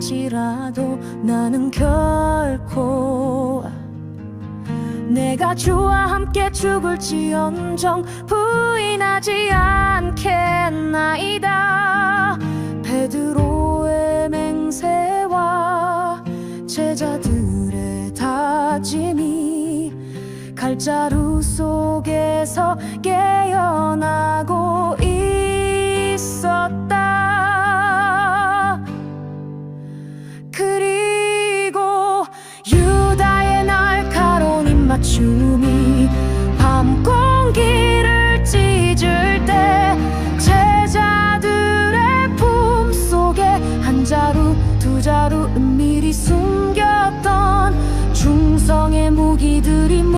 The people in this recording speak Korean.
일지라도 나는 결코 내가 주와 함께 죽을지언정 부인하지 않겠나이다. 베드로의 맹세와 제자들의 다짐이 칼자루 속에서 깨 그리고 유다의 날카로운 입맞춤이 밤 공기를 찢을 때 제자들의 품 속에 한 자루 두 자루 은밀히 숨겼던 중성의 무기들이